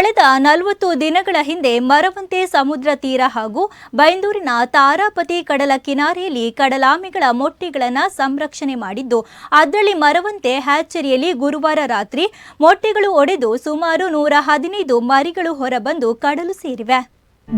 ಕಳೆದ ನಲವತ್ತು ದಿನಗಳ ಹಿಂದೆ ಮರವಂತೆ ಸಮುದ್ರ ತೀರ ಹಾಗೂ ಬೈಂದೂರಿನ ತಾರಾಪತಿ ಕಡಲ ಕಿನಾರೆಯಲ್ಲಿ ಕಡಲಾಮೆಗಳ ಮೊಟ್ಟೆಗಳನ್ನು ಸಂರಕ್ಷಣೆ ಮಾಡಿದ್ದು, ಅದರಲ್ಲಿ ಮರವಂತೆ ಹ್ಯಾಚರಿಯಲ್ಲಿ ಗುರುವಾರ ರಾತ್ರಿ ಮೊಟ್ಟೆಗಳು ಒಡೆದು ಸುಮಾರು ನೂರ ಹದಿನೈದು ಮರಿಗಳು ಹೊರಬಂದು ಕಡಲು ಸೇರಿವೆ.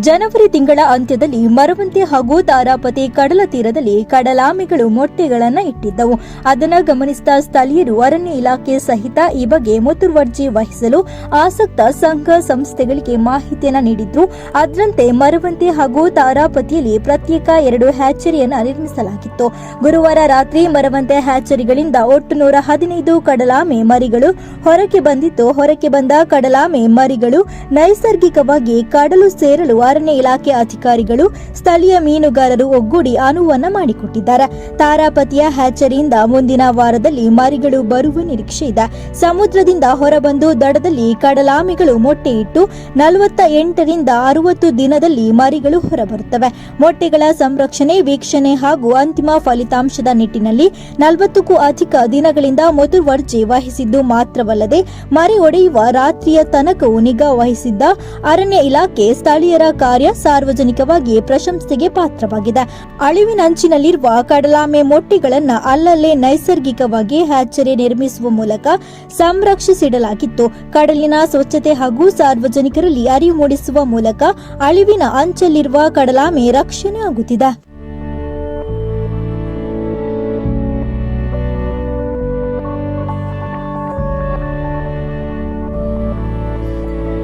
ಜನವರಿ ತಿಂಗಳ ಅಂತ್ಯದಲ್ಲಿ ಮರವಂತೆ ಹಾಗೂ ತಾರಾಪತಿ ಕಡಲ ತೀರದಲ್ಲಿ ಕಡಲಾಮೆಗಳು ಮೊಟ್ಟೆಗಳನ್ನು ಇಟ್ಟಿದ್ದವು. ಅದನ್ನು ಗಮನಿಸಿದ ಸ್ಥಳೀಯರು ಅರಣ್ಯ ಇಲಾಖೆ ಸಹಿತ ಈ ಬಗ್ಗೆ ಮುತುವರ್ಜಿ ವಹಿಸಲು ಆಸಕ್ತ ಸಂಘ ಸಂಸ್ಥೆಗಳಿಗೆ ಮಾಹಿತಿಯನ್ನು ನೀಡಿದ್ರು. ಅದರಂತೆ ಮರವಂತೆ ಹಾಗೂ ತಾರಾಪತಿಯಲ್ಲಿ ಪ್ರತ್ಯೇಕ ಎರಡು ಹ್ಯಾಚರಿಯನ್ನು ನಿರ್ಮಿಸಲಾಗಿತ್ತು. ಗುರುವಾರ ರಾತ್ರಿ ಮರವಂತೆ ಹ್ಯಾಚರಿಗಳಿಂದ ಒಟ್ಟು ನೂರ ಹದಿನೈದು ಕಡಲಾಮೆ ಮರಿಗಳು ಹೊರಗೆ ಬಂದಿತ್ತು. ಹೊರಗೆ ಬಂದ ಕಡಲಾಮೆ ಮರಿಗಳು ನೈಸರ್ಗಿಕವಾಗಿ ಕಡಲು ಸೇರಲು ಅರಣ್ಯ ಇಲಾಖೆ ಅಧಿಕಾರಿಗಳು ಸ್ಥಳೀಯ ಮೀನುಗಾರರು ಒಗ್ಗೂಡಿ ಅನುವನ್ನ ಮಾಡಿಕೊಟ್ಟಿದ್ದಾರೆ. ತಾರಾಪತಿಯ ಹ್ಯಾಚರಿಯಿಂದ ಮುಂದಿನ ವಾರದಲ್ಲಿ ಮರಿಗಳು ಬರುವ ನಿರೀಕ್ಷೆ ಇದೆ. ಸಮುದ್ರದಿಂದ ಹೊರಬಂದು ದಡದಲ್ಲಿ ಕಡಲಾಮೆಗಳು ಮೊಟ್ಟೆ ಇಟ್ಟು ನಲವತ್ತ ಎಂಟರಿಂದ ಅರವತ್ತು ದಿನದಲ್ಲಿ ಮರಿಗಳು ಹೊರಬರುತ್ತವೆ. ಮೊಟ್ಟೆಗಳ ಸಂರಕ್ಷಣೆ, ವೀಕ್ಷಣೆ ಹಾಗೂ ಅಂತಿಮ ಫಲಿತಾಂಶದ ನಿಟ್ಟಿನಲ್ಲಿ ನಲವತ್ತಕ್ಕೂ ಅಧಿಕ ದಿನಗಳಿಂದ ಮುತುವರ್ಜಿ ವಹಿಸಿದ್ದು ಮಾತ್ರವಲ್ಲದೆ, ಮರಿ ಒಡೆಯುವ ರಾತ್ರಿಯ ತನಕವೂ ನಿಗಾ ವಹಿಸಿದ್ದ ಅರಣ್ಯ ಇಲಾಖೆ ಸ್ಥಳೀಯರ ಕಾರ್ಯ ಸಾರ್ವಜನಿಕವಾಗಿ ಪ್ರಶಂಸೆಗೆ ಪಾತ್ರವಾಗಿದೆ. ಅಳಿವಿನಂಚಿನಲ್ಲಿರುವ ಕಡಲಾಮೆ ಮೊಟ್ಟೆಗಳನ್ನ ಅಲ್ಲಲ್ಲೇ ನೈಸರ್ಗಿಕವಾಗಿ ಹ್ಯಾಚರಿ ನಿರ್ಮಿಸುವ ಮೂಲಕ ಸಂರಕ್ಷಿಸಿಡಲಾಗಿತ್ತು. ಕಡಲಿನ ಸ್ವಚ್ಛತೆ ಹಾಗೂ ಸಾರ್ವಜನಿಕರಲ್ಲಿ ಅರಿವು ಮೂಡಿಸುವ ಮೂಲಕ ಅಳಿವಿನ ಅಂಚಲ್ಲಿರುವ ಕಡಲಾಮೆ ರಕ್ಷಣೆ ಆಗುತ್ತಿದೆ.